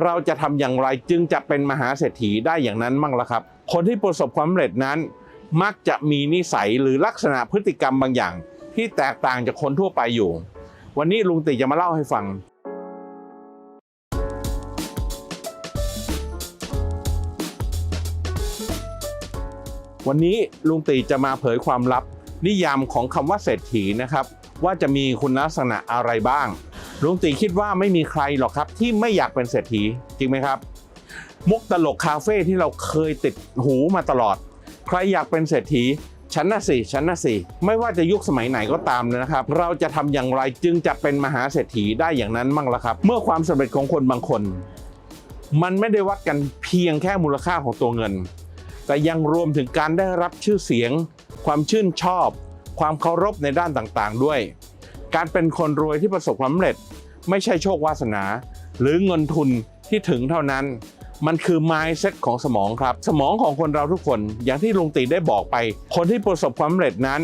เราจะทำอย่างไรจึงจะเป็นมหาเศรษฐีได้อย่างนั้นมั่งล่ะครับ คนที่ประสบความสำเร็จนั้น มักจะมีนิสัยหรือลักษณะพฤติกรรมบางอย่าง ที่แตกต่างจากคนทั่วไปอยู่ วันนี้ลุงติจะมาเล่าให้ฟัง วันนี้ลุงตีจะมาเผยความลับ นิยามของคำว่าเศรษฐีนะครับ ว่าจะมีคุณลักษณะอะไรบ้าง ลุงตีคิดว่าไม่มีใครหรอกครับ ที่ไม่อยากเป็นเศรษฐีจริงไหมครับ มุกตลกคาเฟ่ที่เราเคยติดหูมาตลอด ใครอยากเป็นเศรษฐีฉันน่ะสิฉันน่ะสิไม่ว่าจะยุคสมัยไหนก็ตามเลยนะครับ เราจะทำอย่างไรจึงจะเป็นมหาเศรษฐีได้อย่างนั้นมั่งล่ะครับ เมื่อความสำเร็จของคนบางคน มันไม่ได้วัดกันเพียงแค่มูลค่าของตัวเงิน แต่ยังรวมถึงการได้รับชื่อเสียง ความชื่นชอบ ความเคารพในด้านต่างๆ ด้วย การเป็นคนรวยที่ประสบความสำเร็จ ไม่ใช่โชควาสนา หรือเงินทุนที่ถึงเท่านั้น มันคือ mindset ของสมองครับ สมองของคนเราทุกคนอย่างที่ลุงตีได้บอกไป คนที่ประสบความสำเร็จนั้น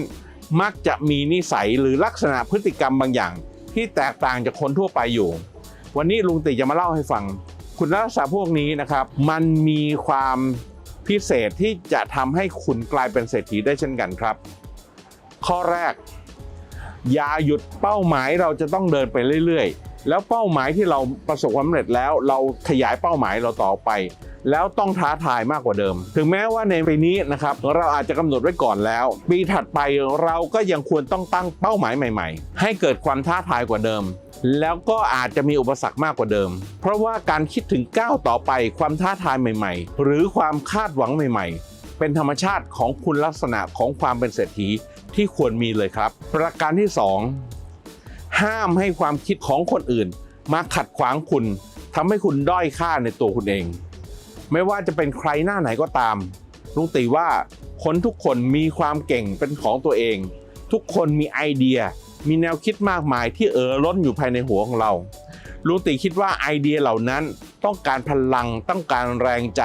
มักจะมีนิสัยหรือลักษณะพฤติกรรมบางอย่าง ที่แตกต่างจากคนทั่วไปอยู่ วันนี้ลุงตีจะมาเล่าให้ฟัง คุณลักษณะพวกนี้นะครับ มันมีความพิเศษที่จะทำให้คุณกลายเป็นเศรษฐีได้เช่นกันครับ ข้อแรกอย่าหยุดเป้าหมายเราจะต้องเดินไปเรื่อยๆ แล้วเป้าหมายที่เราประสบความสำเร็จแล้ว เราขยายเป้าหมายเราต่อไป แล้วต้องท้าทายมากกว่าเดิม ถึงแม้ว่าในปีนี้นะครับเราอาจจะกำหนดไว้ก่อนแล้ว ปีถัดไปเราก็ยังควรต้องตั้งเป้าหมายใหม่ ๆ ให้เกิดความท้าทายกว่าเดิม แล้วก็อาจจะมีอุปสรรคมากกว่าเดิม เพราะว่าการคิดถึงก้าวต่อไปความท้าทายใหม่ ๆ หรือความคาดหวังใหม่ ๆเป็นธรรมชาติของคุณลักษณะของความเป็นเศรษฐีที่ควรมีเลยครับ ประการที่ 2 ห้ามให้ความคิดของคนอื่น มาขัดขวางคุณทำให้คุณด้อยค่าในตัวคุณเอง ไม่ว่าจะเป็นใครหน้าไหนก็ตามลุงตีว่าคนทุกคนมีความเก่งเป็นของตัวเอง ทุกคนมีไอเดีย มีแนวคิดมากมายที่เอ่อล้นอยู่ภายในหัวของเราลุงตีคิดว่าไอเดียเหล่านั้นต้องการพลังต้องการแรงใจ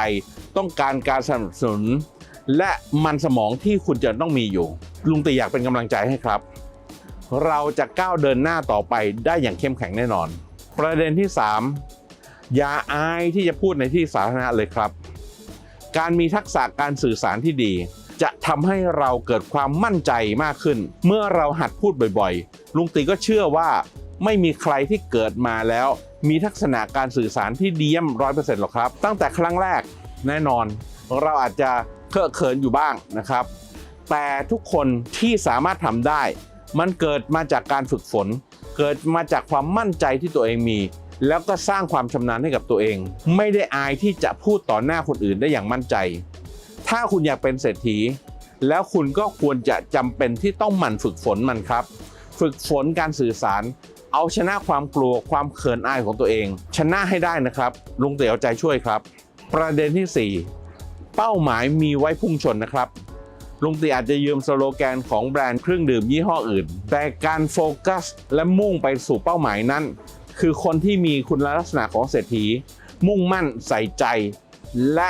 ต้องการการสนับสนุน และมันสมองที่คุณจะต้องมีอยู่ ลุงตีอยากเป็นกำลังใจให้ครับ เราจะก้าวเดินหน้าต่อไปได้อย่างเข้มแข็งแน่นอน ประเด็นที่ 3 อย่าอายที่จะพูดในที่สาธารณะเลยครับ การมีทักษะการสื่อสารที่ดี จะทำให้เราเกิดความมั่นใจมากขึ้น เมื่อเราหัดพูดบ่อยๆ ลุงตีก็เชื่อว่าไม่มีใครที่เกิดมาแล้ว มีทักษณะการสื่อสารที่ดีเยี่ยมร้อยเปอร์เซ็นต์หรอกครับ ตั้งแต่ครั้งแรกแน่นอน เราอาจจะเคอะเขินอยู่บ้างนะครับ แต่ทุกคนที่สามารถทำได้ มันเกิดมาจากการฝึกฝน เกิดมาจากความมั่นใจที่ตัวเองมี แล้วก็สร้างความชำนาญให้กับตัวเอง ไม่ได้อายที่จะพูดต่อหน้าคนอื่นได้อย่างมั่นใจ ถ้าคุณอยากเป็นเศรษฐี แล้วคุณก็ควรจะจำเป็นที่ต้องหมั่นฝึกฝนมันครับ ฝึกฝนการสื่อสาร เอาชนะความกลัวความเขินอายของตัวเอง ชนะให้ได้นะครับ ลุงเต๋อใจช่วยครับ ประเด็นที่ 4 เป้าหมายมีไว้พุ่งชนนะครับ ลุงตีอาจจะยืมสโลแกนของแบรนด์เครื่องดื่มยี่ห้ออื่น แต่การโฟกัสและมุ่งไปสู่เป้าหมายนั้น คือคนที่มีคุณลักษณะของเศรษฐี มุ่งมั่นใส่ใจ และ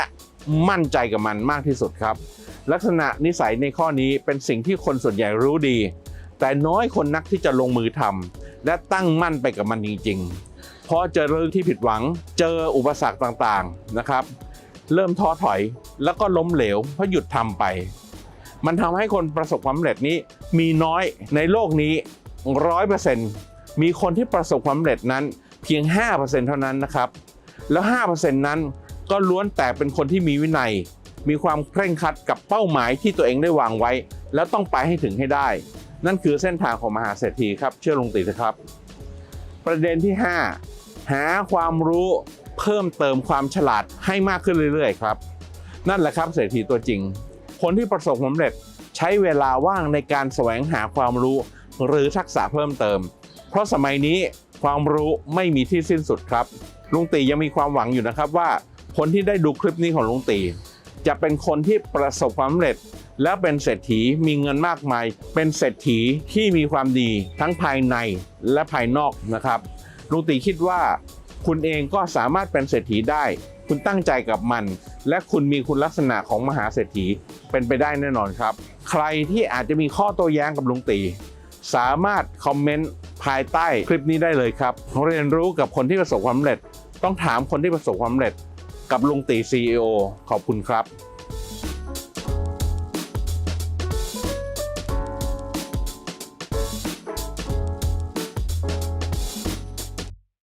มั่นใจกับมันมากที่สุดครับ ลักษณะนิสัยในข้อนี้เป็นสิ่งที่คนส่วนใหญ่รู้ดี แต่น้อยคนนักที่จะลงมือทำและตั้งมั่นไปกับมันจริงๆพอเจอเรื่องที่ผิดหวังเจออุปสรรคต่างๆนะครับ เริ่มท้อถอยแล้วก็ล้มเหลวเพราะหยุดทำไป มันทำให้คนประสบความสำเร็จนี้มีน้อยในโลกนี้ร้อยเปอร์เซ็นต์มีคนที่ประสบความสำเร็จนั้นเพียง 5%เท่านั้นนะครับ แล้ว 5%นั้นก็ล้วนแต่เป็นคนที่มีวินัย มีความเคร่งครัดกับเป้าหมายที่ตัวเองได้วางไว้ แล้วต้องไปให้ถึงให้ได้ นั่นคือเส้นทางของมหาเศรษฐีครับ เชื่อลงตินะครับ ประเด็นที่ 5 หาความรู้เพิ่มเติมความฉลาดให้มากขึ้นเรื่อยๆครับ นั่นแหละครับเศรษฐีตัวจริง คนที่ประสบความสำเร็จใช้เวลาว่างในการแสวงหาความรู้ หรือทักษะเพิ่มเติม เพราะสมัยนี้ความรู้ไม่มีที่สิ้นสุดครับ ลุงตียังมีความหวังอยู่นะครับว่า คนที่ได้ดูคลิปนี้ของลุงตีจะเป็นคนที่ประสบความสำเร็จ และเป็นเศรษฐีมีเงินมากมาย เป็นเศรษฐีที่มีความดีทั้งภายในและภายนอกนะครับลุงตีคิดว่า คุณเองก็สามารถเป็นเศรษฐีได้ คุณตั้งใจกับมัน และคุณมีคุณลักษณะของมหาเศรษฐีเป็นไปได้แน่นอนครับ ใครที่อาจจะมีข้อโต้แย้งกับลุงตีสามารถคอมเมนต์ภายใต้คลิปนี้ได้เลยครับเรียนรู้กับคนที่ประสบความสำเร็จ ต้องถามคนที่ประสบความสำเร็จ กับลุงตี CEO ขอบคุณครับ